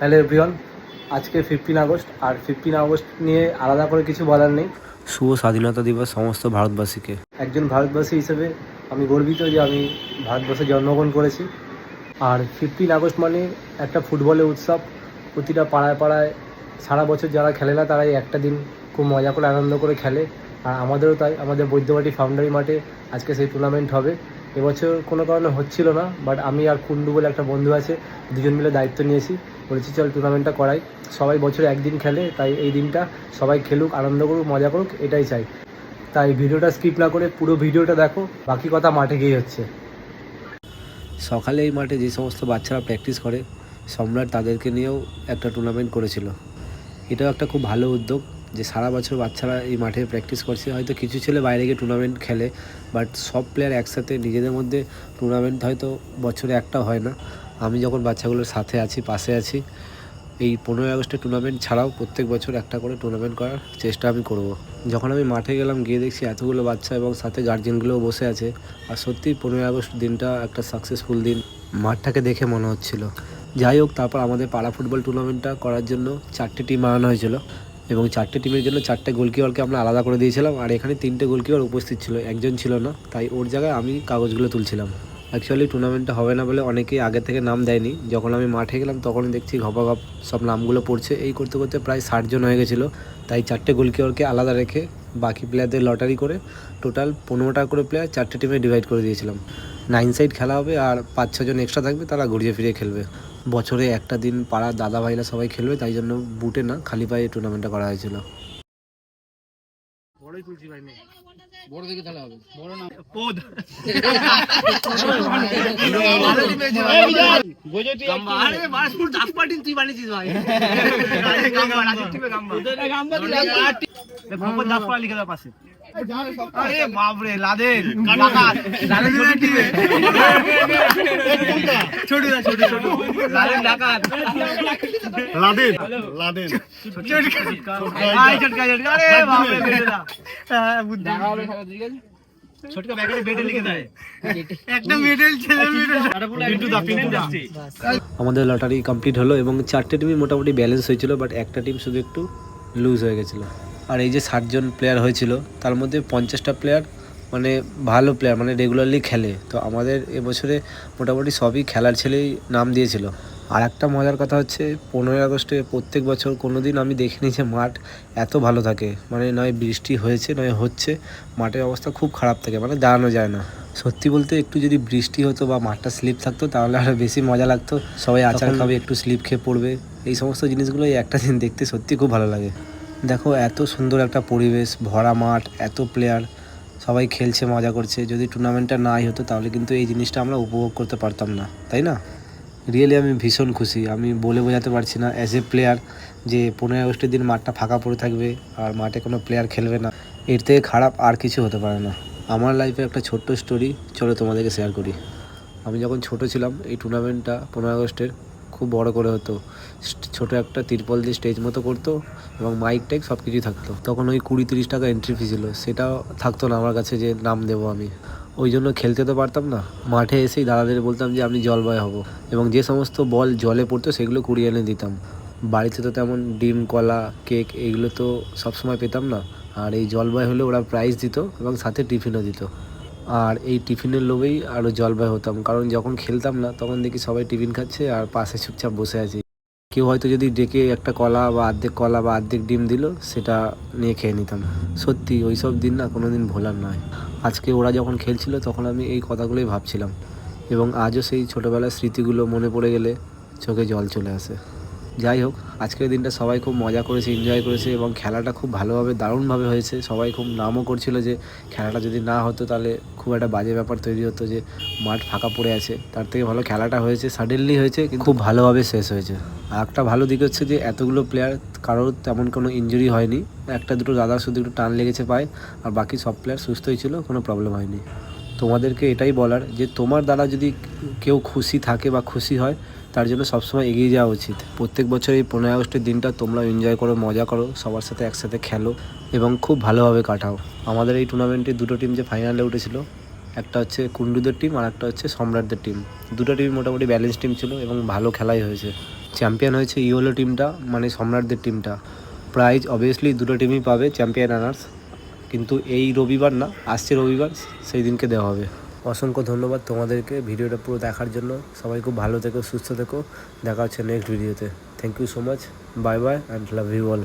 Hello everyone আজকে fifteen August আর fifteen August নিয়ে আলাদা করে কিছু বলার নেই। শুভ স্বাধীনতা দিবস সমস্ত ভারতবাসীকে। একজন ভারতবাসী হিসেবে আমি গর্বিত যে আমি ভারতবর্ষে জন্মগ্রহণ করেছি। আর ফিফটিন আগস্ট মানে একটা ফুটবলের উৎসব। প্রতিটা পাড়ায় পাড়ায় সারা বছর যারা খেলে না তারাই একটা দিন খুব মজা করে আনন্দ করে খেলে। আর আমাদেরও তাই আমাদের বৈদ্যবাটি ফাউন্ডারি মাঠে আজকে সেই টুর্নামেন্ট হবে। এবছর কোনো কারণে হচ্ছিল না বাট আমি আর কুন্ডু বলে একটা বন্ধু আছে, দুজন মিলে দায়িত্ব নিয়েছি। বলেছি, চল টুর্নামেন্টটা করাই। সবাই বছরে একদিন খেলে, তাই এই দিনটা সবাই খেলুক, আনন্দ করুক, মজা করুক, এটাই চাই। তাই ভিডিওটা স্কিপ না করে পুরো ভিডিওটা দেখো, বাকি কথা মাঠে গিয়ে হচ্ছে। সকালে এই মাঠে যে সমস্ত বাচ্চারা প্র্যাকটিস করে, সম্রাট তাদেরকে নিয়েও একটা টুর্নামেন্ট করেছিল। এটাও একটা খুব ভালো উদ্যোগ। যে সারা বছর বাচ্চারা এই মাঠে প্র্যাকটিস করছে। হয়তো কিছু ছেলে বাইরে গিয়ে টুর্নামেন্ট খেলে বাট সব প্লেয়ার একসাথে নিজেদের মধ্যে টুর্নামেন্ট হয়তো বছরে একটা হয় না। আমি যখন বাচ্চাগুলোর সাথে আছি, পাশে আছি, এই পনেরোই আগস্টের টুর্নামেন্ট ছাড়াও প্রত্যেক বছর একটা করে টুর্নামেন্ট করার চেষ্টা আমি করব। যখন আমি মাঠে গেলাম, গিয়ে দেখছি এতগুলো বাচ্চা এবং সাথে গার্জেনগুলোও বসে আছে। আর সত্যি পনেরোই আগস্ট দিনটা একটা সাকসেসফুল দিন। মাঠটাকে দেখে মনে হচ্ছিল। যাই হোক, তারপর আমাদের পাড়া ফুটবল টুর্নামেন্টটা করার জন্য চারটে টিম আনানো হয়েছিল। এবং চারটে টিমের জন্য চারটে গোলকিপারকে আমরা আলাদা করে দিয়েছিলাম। আর এখানে তিনটে গোলকিপার উপস্থিত ছিল, একজন ছিল না। তাই ওর জায়গায় আমি কাগজগুলো তুলছিলাম। অ্যাকচুয়ালি টুর্নামেন্টটা হবে না বলে অনেকেই আগে থেকে নাম দেয়নি। যখন আমি মাঠে গেলাম তখন দেখছি ঘপাঘপ সব নামগুলো পড়ছে। এই করতে করতে প্রায় ষাট জন হয়ে গেছিল। তাই চারটে গোলকিপারকে আলাদা রেখে বাকি প্লেয়ারদের লটারি করে টোটাল পনেরোটা করে প্লেয়ার চারটে টিমে ডিভাইড করে দিয়েছিলাম। নাইন সাইড খেলা হবে আর পাঁচ ছজন এক্সট্রা থাকবে, তারা ঘুরিয়ে ফিরিয়ে খেলবে। বছরে একটা দিন পাড়ার দাদা ভাইরা সবাই খেলবে তাই জন্য বুটে না খালি পায়ে টুর্নামেন্টটা করা হয়েছিল। বড়ই তুলছি ভাই মেয়ে। বড় দেখে তাহলে হবে। বড় না। পোদ। আরে মাসপুর দাস পার্টি তুই বানিয়েছিস ভাই। গাম্বা রাজীব গাম্বা দাস পাড়া লিখে দাও পাশে। আরে লাদেন ছোট ছোট ছোট লাদেন ডাকাত লাদেন লাদেন আই আরে আমাদের লটারি কমপ্লিট হলো এবং চারটে টিমই মোটামুটি ব্যালেন্স হয়েছিল বাট একটা টিম শুধু একটু লুজ হয়ে গেছিল। আর এই যে ষাটজন প্লেয়ার হয়েছিল তার মধ্যে পঞ্চাশটা প্লেয়ার মানে ভালো প্লেয়ার মানে রেগুলারলি খেলে। তো আমাদের এবছরে মোটামুটি সবই খেলার ছেলেই নাম দিয়েছিল। আর একটা মজার কথা হচ্ছে পনেরোই আগস্টে প্রত্যেক বছর কোনো দিন আমি দেখিনি যে মাঠ এত ভালো থাকে। মানে নয় বৃষ্টি হয়েছে নয় হচ্ছে মাঠের অবস্থা খুব খারাপ থাকে মানে দাঁড়ানো যায় না। সত্যি বলতে একটু যদি বৃষ্টি হতো বা মাঠটা স্লিপ থাকতো তাহলে আরও বেশি মজা লাগতো। সবাই আচার খাবে একটু স্লিপ খেয়ে পড়বে। এই সমস্ত জিনিসগুলো একটা দিন দেখতে সত্যি খুব ভালো লাগে। দেখো, এত সুন্দর একটা পরিবেশ, ভরা মাঠ, এত প্লেয়ার সবাই খেলছে, মজা করছে। যদি টুর্নামেন্টটা নাই হতো, তাহলে কিন্তু এই জিনিসটা আমরা উপভোগ করতে পারতাম না, তাই না? রিয়েলি আমি ভীষণ খুশি। আমি বলে বোঝাতে পারছি না অ্যাজ এ প্লেয়ার যে পনেরোই আগস্টের দিন মাঠটা ফাঁকা পড়ে থাকবে, আর মাঠে কোনো প্লেয়ার খেলবে না। এর থেকে খারাপ আর কিছু হতে পারে না। আমার লাইফে একটা ছোট্ট স্টোরি চলো তোমাদেরকে শেয়ার করি। আমি যখন ছোট ছিলাম, এই টুর্নামেন্টটা পনেরো আগস্টের খুব বড় করে হতো। ছোট একটা তিরপল দিয়ে স্টেজ মতো করতো এবং মাইক টাইক সব কিছুই থাকতো। তখন ওই কুড়ি তিরিশ টাকা এন্ট্রি ফি ছিল। সেটাও থাকতো না আমার কাছে যে নাম দেবো আমি। ওই জন্য খেলতে তো পারতাম না। মাঠে এসেই দাদাদের বলতাম যে আমি জলবায় হব। এবং যে সমস্ত বল জলে পড়তো সেগুলো কুড়িয়ে এনে দিতাম। বাড়িতে তো তেমন ডিম, কলা কেক এগুলো তো সবসময় পেতাম না। আর এই জলবায় হলে ওরা প্রাইজ দিত এবং সাথে টিফিনও দিত। আর এই টিফিনের লোভেই আরও জলবায় হতাম। কারণ যখন খেলতাম না, তখন দেখি সবাই টিফিন খাচ্ছে আর পাশে চুপচাপ বসে আছি। কেউ হয়তো যদি ডেকে একটা কলা বা অর্ধেক কলা বা অর্ধেক ডিম দিল, সেটা নিয়ে খেয়ে নিতাম। সত্যি ওই সব দিন না কোনো দিন ভোলার নয়। আজকে ওরা যখন খেলছিল, তখন আমি এই কথাগুলোই ভাবছিলাম। এবং আজও সেই ছোটোবেলার স্মৃতিগুলো মনে পড়ে গেলে চোখে জল চলে আসে। যাই হোক আজকের দিনটা সবাই খুব মজা করেছে এনজয় করেছে এবং খেলাটা খুব ভালোভাবে দারুণভাবে হয়েছে। সবাই খুব নামও করছিল যে খেলাটা যদি না হতো তাহলে খুব একটা বাজে ব্যাপার তৈরি হতো যে মাঠ ফাঁকা পড়ে আছে। তার থেকে ভালো খেলাটা হয়েছে সাডেনলি হয়েছে কিন্তু খুব ভালোভাবে শেষ হয়েছে। আর একটা ভালো দিক হচ্ছে যে এতগুলো প্লেয়ার কারোর তেমন কোনো ইঞ্জুরি হয়নি। একটা দুটো দাদা শুধু একটু টান লেগেছে পায় আর বাকি সব প্লেয়ার সুস্থই ছিল কোনো প্রবলেম হয়নি। তোমাদেরকে এটাই বলার যে তোমার দ্বারা যদি কেউ খুশি থাকে বা খুশি হয় তার জন্য সবসময় এগিয়ে যাওয়া উচিত। প্রত্যেক বছর এই পনেরোই আগস্টের দিনটা তোমরা এনজয় করো, মজা করো, সবার সাথে একসাথে খেলো এবং খুব ভালোভাবে কাটাও। আমাদের এই টুর্নামেন্টে দুটো টিম যে ফাইনালে উঠেছিল, একটা হচ্ছে কুন্ডুদের টিম আর একটা হচ্ছে সম্রাটদের টিম দুটো টিম মোটামুটি ব্যালেন্স টিম ছিল এবং ভালো খেলাই হয়েছে। চ্যাম্পিয়ন হয়েছে ইওলো টিমটা মানে সম্রাটদের টিমটা প্রাইজ অবভিয়াসলি দুটো টিমই পাবে চ্যাম্পিয়ন রানার্স কিন্তু এই রবিবার না, আসছে রবিবার, সেই দিনকে দেওয়া হবে। অসংখ্য ধন্যবাদ তোমাদেরকে ভিডিওটা পুরো দেখার জন্য। সবাই খুব ভালো থেকো, সুস্থ থেকো। দেখা হচ্ছে নেক্সট ভিডিওতে thank you so much bye bye and love you all